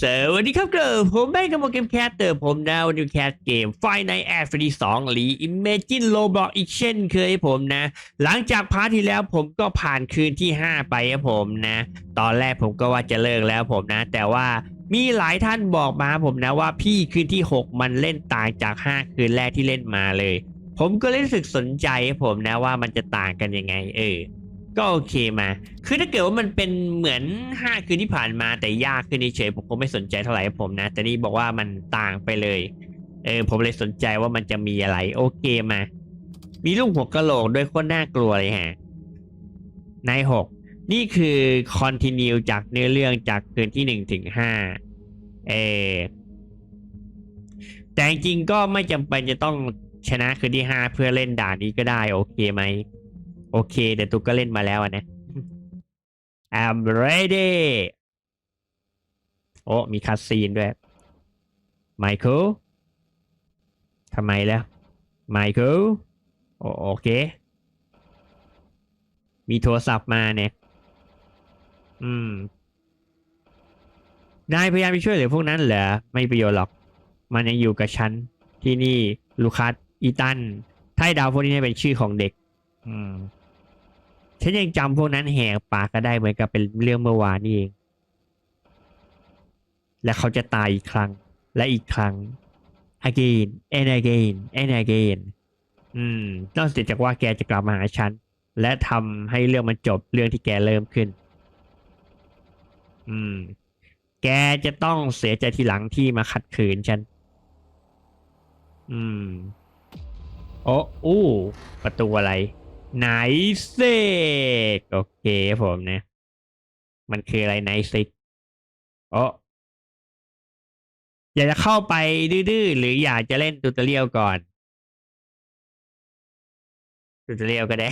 สวัสดีครับเกิร์ผมแม่กับโปรแกมแคสเตอร์ผมนะวันนี้แคสเกมไฟในแอร์ฟรีสองหรือ Imagine Roblox อีกเช่นเคยให้ผมนะ หลังจากพาร์ทที่แล้วผมก็ผ่านคืนที่ 5 ไปครับผมนะ ตอนแรกผมก็ว่าจะเลิกแล้วผมนะ แต่ว่ามีหลายท่านบอกมาผมนะว่าพี่คืนที่ 6 มันเล่นต่างจาก 5 คืนแรกที่เล่นมาเลย ผมก็เลยรู้สึกสนใจครับผมนะว่ามันจะต่างกันยังไงเออ ก็โอเคมา คือถ้าเกิดว่ามันเป็นเหมือนห้าคืนที่ผ่านมาแต่ยากขึ้นเฉยผมก็ไม่สนใจเท่าไหร่ผมนะ แต่นี่บอกว่ามันต่างไปเลย เออผมเลยสนใจว่ามันจะมีอะไร โอเคมา มีลูกหัวกะโหลกด้วยคนน่ากลัวเลยฮะ ในหกนี่คือคอนติเนียจากเนื้อเรื่องจากคืนที่หนึ่งถึงห้าเออแต่จริงก็ไม่จำเป็นจะต้องชนะคืนที่ห้าเพื่อเล่นด่านนี้ก็ได้ โอเคไหม โอเคแต่ตุกก็เล่นมาแล้วนะ I'm ready โอ้มีคัสซีนด้วย ไมเคิลทำไมแล้วไมเคิลโอโอเค มีโทรศัพท์มาเนี่ย อืม นายพยายามไปช่วยเหลือพวกนั้นเหรอ ไม่ประโยชน์หรอก มันยังอยู่กับฉัน ที่นี่ลูคัสอีตัน ไทดาวพวกนี้เป็นชื่อของเด็ก อืม ฉันยังจำพวกนั้นแหกปากก็ได้เหมือนกับเป็นเรื่องเมื่อวานนี่เอง และเขาจะตายอีกครั้ง และอีกครั้ง again and again and again อืม นอกจากว่าแกจะกลับมาหาฉัน และทำให้เรื่องมันจบเรื่องที่แกเริ่มขึ้น อืม แกจะต้องเสียใจทีหลังที่มาขัดขืนฉัน อืม โอ้อู้ประตูอะไร ไนเซกโอเคผมนี่ยมันคืออะไรไนซิกโออยากจะเข้าไปดื้อๆหรืออยากจะเล่นตูตเรียลก่อนตูตเรียลก็ได้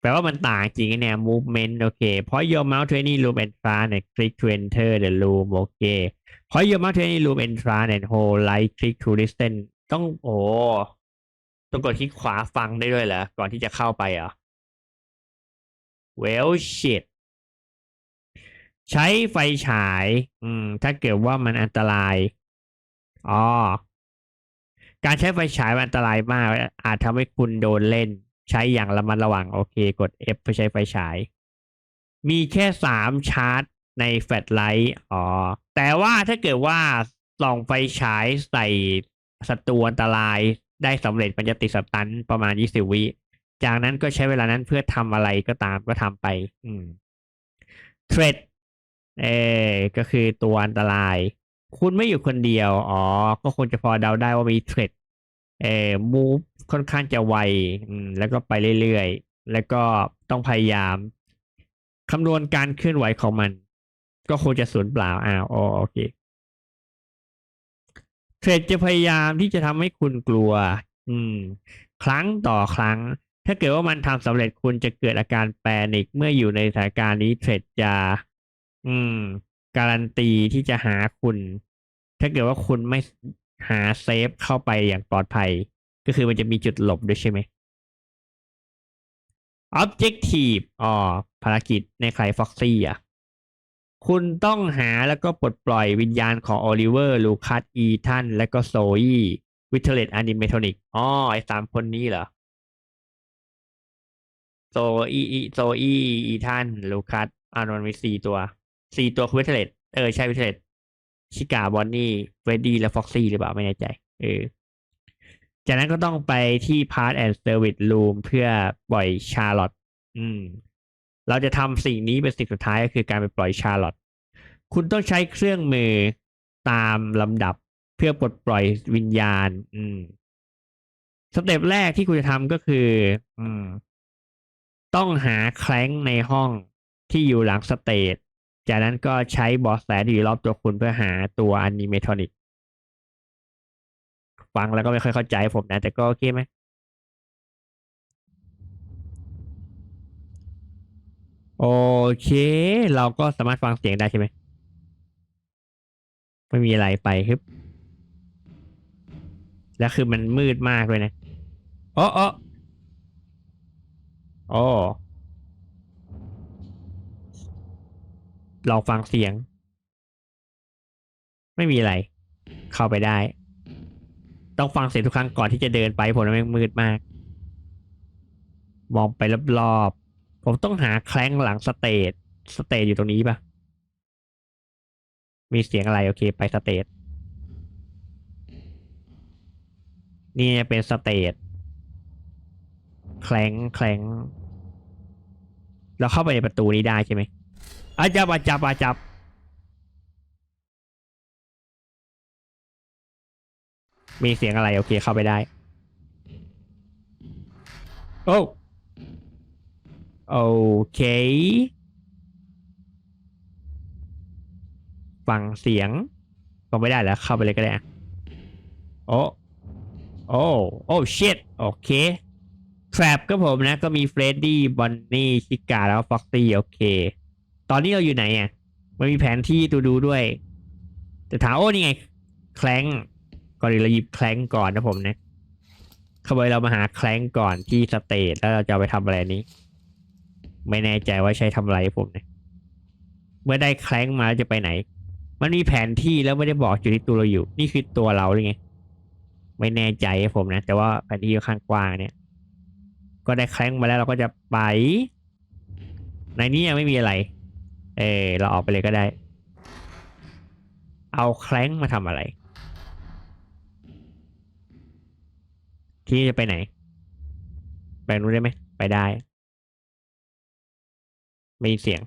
แปลว่ามันต่างจริงเนี่ย movement โอเคเพราะ your mouse to any room and far เนี่ย click to enter the room โอเคเพราะ your mouse to any room and far เนี่ย hold right click to listen ต้องโอ้ ต้องกดคลิกขวาฟังได้ด้วยเหรอ ก่อนที่จะเข้าไปเหรอ well shit ใช้ไฟฉาย อืม ถ้าเกิดว่ามันอันตราย อ๋อ การใช้ไฟฉายมันอันตรายมาก อาจทำให้คุณโดนเล่น ใช้อย่างระมัดระวัง โอเค กด F เพื่อใช้ไฟฉาย มีแค่สามชาร์จในแฟลชไลท์ อ๋อ แต่ว่าถ้าเกิดว่าส่องไฟฉายใส่ศัตรูอันตราย ได้สำเร็จมันจะติดสตันประมาณ20วิจากนั้นก็ใช้เวลานั้นเพื่อทำอะไรก็ตามก็ทำไป อืมเทรดเออก็คือตัวอันตราย คุณไม่อยู่คนเดียว อ๋อ ก็คงจะพอเดาได้ว่ามีเทรดเออมูฟค่อนข้างจะไวอืมแล้วก็ไปเรื่อยๆ แล้วก็ต้องพยายามคำนวณการเคลื่อนไหวของมัน ก็คงจะสูญเปล่าอ้าวโอเค เทรดจะพยายามที่จะทำให้คุณกลัว อืม ครั้งต่อครั้ง ถ้าเกิดว่ามันทำสำเร็จคุณจะเกิดอาการแปนิกเมื่ออยู่ในสถานการณ์นี้เทรดจะ อืม การันตีที่จะหาคุณ ถ้าเกิดว่าคุณไม่หาเซฟเข้าไปอย่างปลอดภัย ก็คือมันจะมีจุดหลบด้วยใช่ไหม Objective อ๋อภารกิจในใครฟ็อกซี่อะ คุณต้องหาแล้วก็ปลดปล่อยวิญญาณของโอลิเวอร์ ลูคัส อีทัน และก็โซยีวิเทเลตอนิเมทอนิกอ๋อไอสามคนนี้เหรอ โซอีอีโซอีอีทัน ลูคัสอ่านมันมีสี่ตัวสี่ตัวคือวิเทเลตเออ ใช่วิเทเลตชิกาบอนนี่เฟรดดี้และฟ็อกซี่หรือเปล่า ไม่แน่ใจ เออ จากนั้นก็ต้องไปที่ Part and Service Room เพื่อปล่อยชาร์ลอตอืม เราจะทำสิ่งนี้เป็นสิ่งสุดท้ายก็คือการไปปล่อยชาร์ลอตคุณต้องใช้เครื่องมือตามลำดับเพื่อปลดปล่อยวิญญาณ อืมสเต็ปแรกที่คุณจะทำก็คือ อืม ต้องหาแคล้งในห้องที่อยู่หลังสเตจจากนั้นก็ใช้บอสแสที่อยู่รอบตัวคุณเพื่อหาตัวอนิเมทอนิกฟังแล้วก็ไม่ค่อยเข้าใจผมนะ แต่ก็โอเคไหม โอเค เราก็สามารถฟังเสียงได้ใช่ไหม ไม่มีอะไรไปครับ แล้วคือมันมืดมากเลยนะโอ้โอ้โอ้เราฟังเสียง ไม่มีอะไร เข้าไปได้ ต้องฟังเสียงทุกครั้งก่อนที่จะเดินไปผมว่าแม่งมืดมาก มองไปรอบๆ ผมต้องหาแคลงหลังสเตจสเตจอยู่ตรงนี้ปะมีเสียงอะไรโอเคไปสเตจนี่จะเป็นสเตจแคลงแคลงเราเข้าไปในประตูนี้ได้ใช่ไหมอาจับอาจับอาจับ มีเสียงอะไรโอเคเข้าไปได้ โอ้ โอเคฟังเสียง ก็ไม่ได้แล้ว เข้าไปเลยก็ได้โอ้โอ้โอ้ชิตโอเคแทรปก็ผมนะ ก็มีเฟรดดี้บอนนี่ชิกาแล้วฟ็อกซี่โอเค ตอนนี้เราอยู่ไหนอะ มันมีแผนที่ดูดูด้วย แต่ถามโอ้นี่ไง แคลงก่อนเราหยิบแคลงก่อนนะผมนะเข้าไปเรามาหาแคลงก่อนที่สเตจแล้วเราจะไปทำอะไรนี้ ไม่แน่ใจว่าใช้ทำอะไรผมเนะเมื่อได้แคลงมาจะไปไหน มันมีแผนที่แล้วไม่ได้บอกจุดที่ตัวเราอยู่ นี่คือตัวเราหรือไง ไม่แน่ใจครับผมนะ แต่ว่าแผนที่ค่อนข้างกว้างเนี่ย ก็ได้แคลงมาแล้วเราก็จะไป ในนี้ยังไม่มีอะไร เออเราออกไปเลยก็ได้ เอาแคลงมาทำอะไร ที่นี่จะไปไหน ไปนู้นได้ไหม ไปได้ ไม่มีเสียง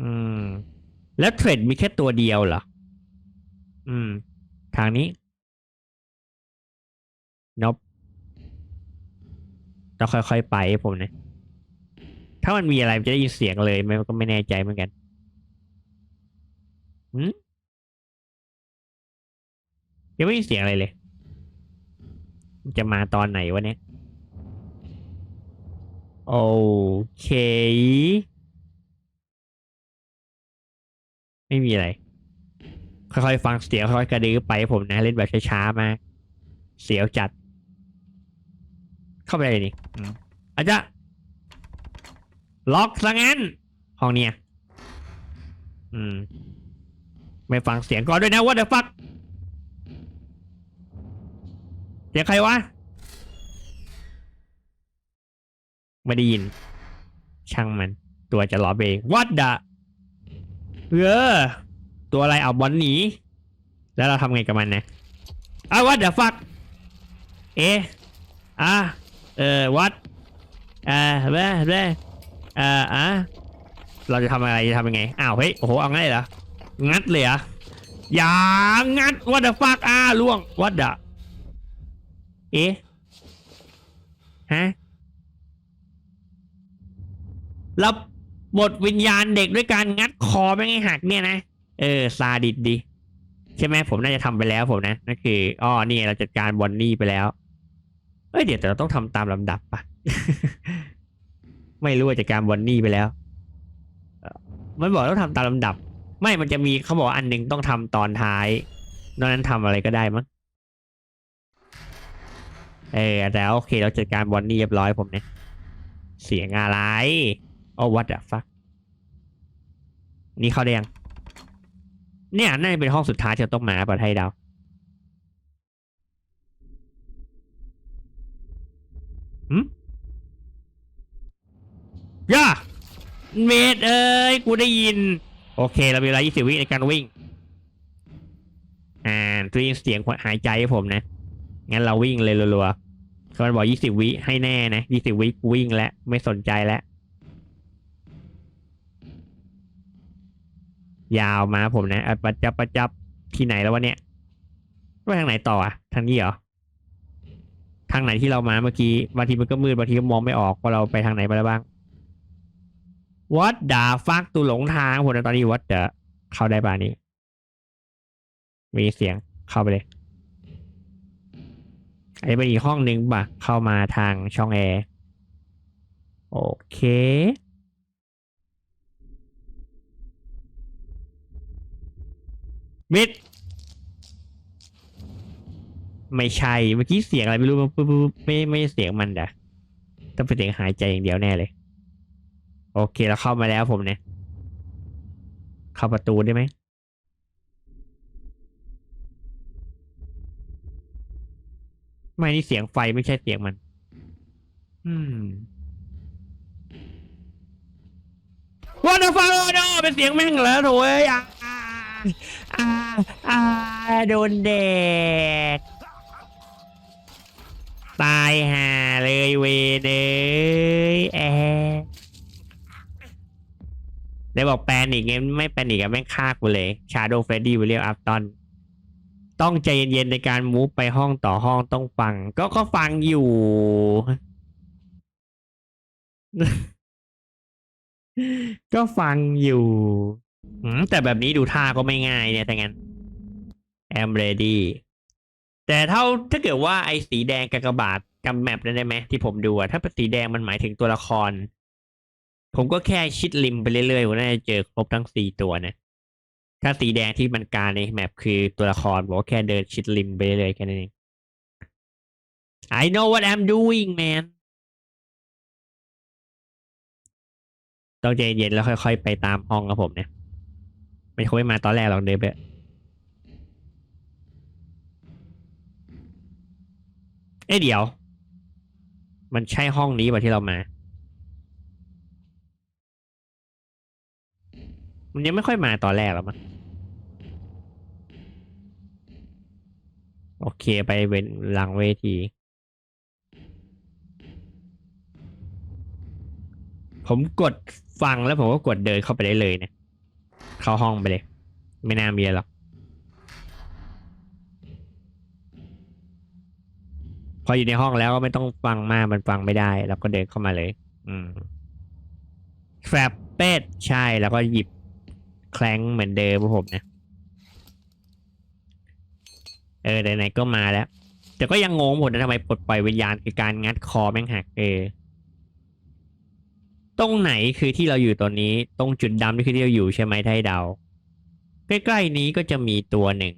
อืม แล้วเทรดมีแค่ตัวเดียวเหรอ อืม ทางนี้นบต้องค่อยๆไปผมนะ ถ้ามันมีอะไรมันจะได้ยินเสียงเลยไหมมันก็ไม่แน่ใจเหมือนกันหืมยังไม่มีเสียงอะไรเลย จะมาตอนไหนวะเนี่ย โอเค ไม่มีอะไร ค่อยๆ ฟังเสียงค่อยๆกระดือไปผมนะ เล่นแบบช้าๆมากเสียวจัด เข้าไปเลยนี่อืมอาจจะล็อกซะงั้น ห้องเนี้ยอืม ไม่ฟังเสียงก่อนด้วยนะว่าเดี๋ยวฟักเสียงใครวะ ไม่ได้ยิน ช่างมัน ตัวจะล้อเองวัดดะเออตัวอะไรเอาบอลหนี แล้วเราทำไงกับมันนะอ้าววัดเดี๋ยวฟักเออะเออวัดอ่าเบ้เบ้อ่าอะเราจะทำอะไรจะทำยังไงอ้าวเฮ้ยโอ้โหเอาง่ายเหรองัดเลยเหรออย่างัดวัดเดี๋ยวฟักอ่าล่วงวัดดะเอ๊ะฮะ แล้วบทวิญญาณเด็กด้วยการงัดคอไม่ให้หักเนี่ยนะ เออ ซาดิสดี ใช่ไหมผมน่าจะทำไปแล้วผมนะนั่นคืออ้อนี่เราจัดการบอนนี่ไปแล้ว เอ้ยเดี๋ยวแต่เราต้องทำตามลำดับปะไม่รู้ว่าจัดการบอนนี่ไปแล้วเอ่อมันบอกต้องทำตามลำดับ ไม่มันจะมีเขาบอกอันหนึ่งต้องทำตอนท้ายนอกนั้นทำอะไรก็ได้มั้งเออแต่โอเคเราจัดการบอนนี่เรียบร้อยผมเนี่ยเสียงอะไร โอ้วัดอะฟักนี่เข้าได้ยังเนี่ยน่าจะเป็นห้องสุดท้ายที่เราต้องมาประเทศดาวหืมย่าเมดเอ้ย กูได้ยิน โอเค เรามีเวลา 20 วิในการวิ่ง อ่าตัวยินเสียงหายใจให้ผมนะ งั้นเราวิ่งเลยรัวๆเขาบอก 20 วิให้แน่นะ 20 วิวิ่งแล้ว ไม่สนใจแล้ว ยาวมาผมนะอะประจับประจับที่ไหนแล้ววะเนี่ยไปทางไหนต่ออะทางนี้เหรอทางไหนที่เรามาเมื่อกี้บางทีมันก็มืดบางทีก็มองไม่ออกว่าเราไปทางไหนมาแล้วบ้างวัดดาฟักตูหลงทางผมนะตอนนี้วัดเดะเข้าได้ป่านี้ มีเสียงเข้าไปเลยไอ้เป็นอีกห้องหนึ่งป่ะเข้ามาทางช่องแอร์โอเค มิด ไม่ใช่ เมื่อกี้เสียงอะไรไม่รู้ปุ๊บปุ๊บปุ๊บไม่ไม่เสียงมันด่ะต้องเป็นเสียงหายใจอย่างเดียวแน่เลย โอเคเราเข้ามาแล้วผมเนี่ย เข้าประตูได้ไหมไม่นี่เสียงไฟไม่ใช่เสียงมัน อืม What the fuck oh no เป็นเสียงแม่งเหรอโถ่เอ้ย อ่าอ่าโดนเด็กตายห่าเลยเวเนยแอได้บอกแปลนิกไงไม่แปลนิกอะแม่งฆ่ากูเลย Shadow Freddy William Afton ต้องใจเย็นๆในการมูฟไปห้องต่อห้องต้องฟัง ก็ก็ฟังอยู่ ก็ฟังอยู่ อืมแต่แบบนี้ดูท่าก็ไม่ง่ายเนี่ยแต่งั้น I'm ready แต่เท่าถ้าเกิดว่าไอ้สีแดงกากบาทจำแมปได้ไหมที่ผมดูอะถ้าเป็นสีแดงมันหมายถึงตัวละคร ผมก็แค่ชิดริมไปเรื่อยๆผมน่าจะเจอครบทั้งสี่ตัวนะถ้าสีแดงที่มันการในแมปคือตัวละครผมก็แค่เดินชิดริมไปเรื่อยๆแค่นั้นเอง I know what I'm doing man ต้องใจเย็นแล้วค่อย ๆ ไปตามห้องกับผมเนี่ย ไม่คงไม่มาตอนแรกหรอกเดินไปเอ้เดี๋ยว มันใช่ห้องนี้ป่ะที่เรามา มันยังไม่ค่อยมาตอนแรกหรอกมั้งโอเคไปเว้นหลังเวที ผมกดฟังแล้วผมก็กดเดินเข้าไปได้เลยเนะ เข้าห้องไปเลย ไม่น่ามีอะไรหรอกพออยู่ในห้องแล้วก็ไม่ต้องฟังมากมันฟังไม่ได้ แล้วก็เดินเข้ามาเลย อืมแฟบเป็ดใช่แล้วก็หยิบแคลงเหมือนเดิมพวกผมนะเออไหนๆก็มาแล้ว แต่ก็ยังงงหมดนะทำไมปลดปล่อยวิญญาณคือการงัดคอแม่งหักเออ ตรงไหนคือที่เราอยู่ตอนนี้ ตรงจุดดำนี่คือที่เราอยู่ใช่ไหมถ้าให้เดา ใกล้ๆนี้ก็จะมีตัวหนึ่ง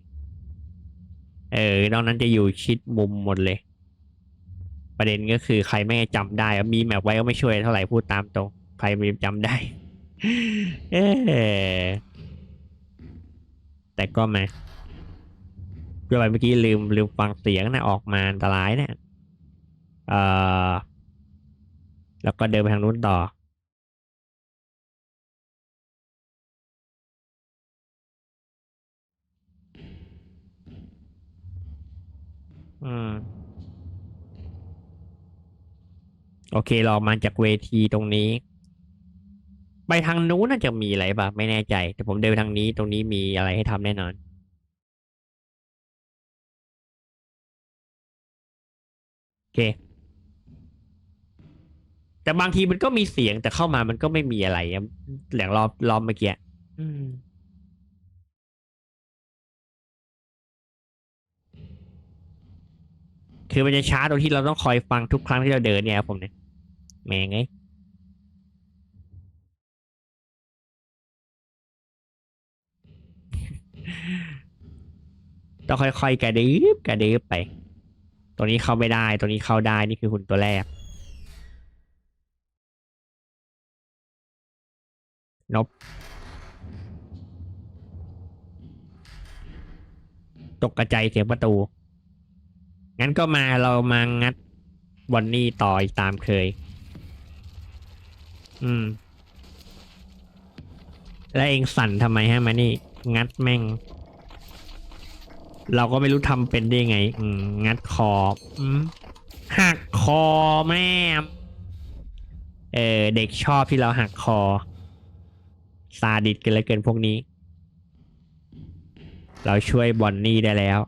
เออนอกนั้นจะอยู่ชิดมุมหมดเลย ประเด็นก็คือใครไม่จำได้ มีแมปไว้ก็ไม่ช่วยเท่าไหร่พูดตามตรง ใครไม่จำได้ เออแต่ก็มาเรื่องอะไรเมื่อกี้ลืมลืมฟังเสียงนะออกมาอันตรายเนะี่ยเออแล้วก็เดินไปทางนู้นต่อ อืม โอเคเราออกมาจากเวทีตรงนี้ ไปทางนู้นน่าจะมีอะไรป่ะ ไม่แน่ใจ แต่ผมเดินไปทางนี้ตรงนี้มีอะไรให้ทำแน่นอน โอเค แต่บางทีมันก็มีเสียงแต่เข้ามามันก็ไม่มีอะไรอะอย่างรอบรอบเมื่อกี้อืม คือมันจะช้าตรงที่เราต้องคอยฟังทุกครั้งที่เราเดินเนี่ยครับผมเนี่ยแม่งไงต้องค่อยๆกระดึบกระดึบไป ตัวนี้เข้าไม่ได้ ตัวนี้เข้าได้นี่คือหุ่นตัวแรก นบ ตกกระจายเสียงประตู งั้นก็มาเรามางัดบอนนี่ต่ออีกตามเคย อืม แล้วเองสั่นทำไมฮะมานี่ งัดแม่ง เราก็ไม่รู้ทำเป็นได้ไง อืม งัดคออืมหักคอแม่มเออเด็กชอบที่เราหักคอ ซาดิสกันเหลยเกินพวกนี้ เราช่วยบอนนี่ได้แล้ว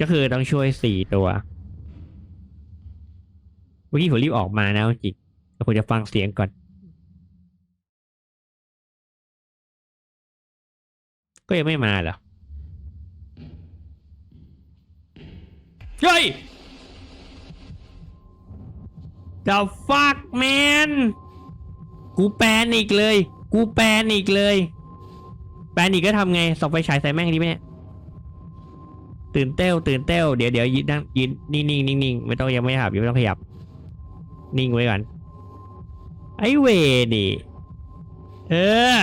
ก็คือต้องช่วยสี่ตัวเมื่อกี้ผมรีบออกมานะจริงเราควรจะฟังเสียงก่อน ก็ยังไม่มาเหรอเฮ้ย The fuck man กูแปนอีกเลย กูแปนอีกเลย แปนอีกก็ทำไงส่องไฟฉายใส่แม่งดีไหมเนี่ย ตื่นเต้วตื่นเต้วเดี๋ยวเดี๋ยวยืนนั่งยืนนิ่งนิ่งนิ่งนิ่งไม่ต้องยังไม่ขยับยังไม่ต้องขยับ นิ่งไว้ก่อนไอ้เวดิเออ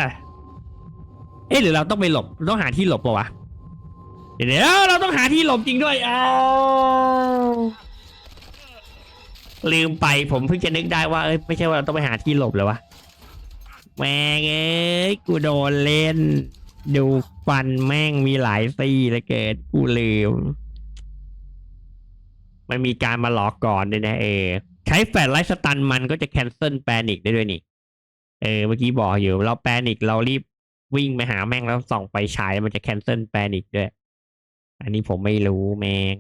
เอ๊ะหรือเราต้องไปหลบต้องหาที่หลบปะวะเดี๋ยวเราต้องหาที่หลบจริงด้วยอ้าวลืมไปผมเพิ่งจะนึกได้ว่าเอ้ยไม่ใช่ว่าเราต้องไปหาที่หลบเลยวะแม่งเอ้ยกูโดนเล่น ดูฟันแม่งมีหลายซี่เลยเกิดกูลืม มันมีการมาหลอกก่อนด้วยนะเออ ใช้แฟลชไลท์สตันมันก็จะแคนเซิลแปนิกได้ด้วยนี่ เออ เมื่อกี้บอกอยู่ เราแปนิกเรารีบวิ่งไปหาแม่งแล้วส่องไฟฉายมันจะแคนเซิลแปนิกด้วย อันนี้ผมไม่รู้แม่ง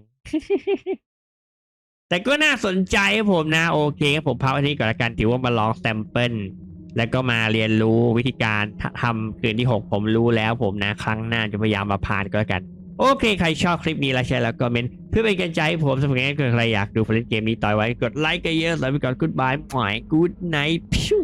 แต่ก็น่าสนใจผมนะ โอเคผมพักไว้ที่ก่อนละกันถือว่ามาลองแซมเปิล แล้วก็มาเรียนรู้วิธีการทำคืนที่ 6 ผมรู้แล้วผมนะครั้งหน้าจะพยายามมาผ่านก็แล้วกัน โอเค ใครชอบคลิปนี้แล้วแชร์แล้วก็เมนเพื่อเป็นกำลังใจให้ผมสำหรับงั้นใครอยากดูผลิตเกมนี้ต่อยไว้กดไลค์กันเยอะแล้วไปก่อนกูดบายหมายกูดไนท์พิว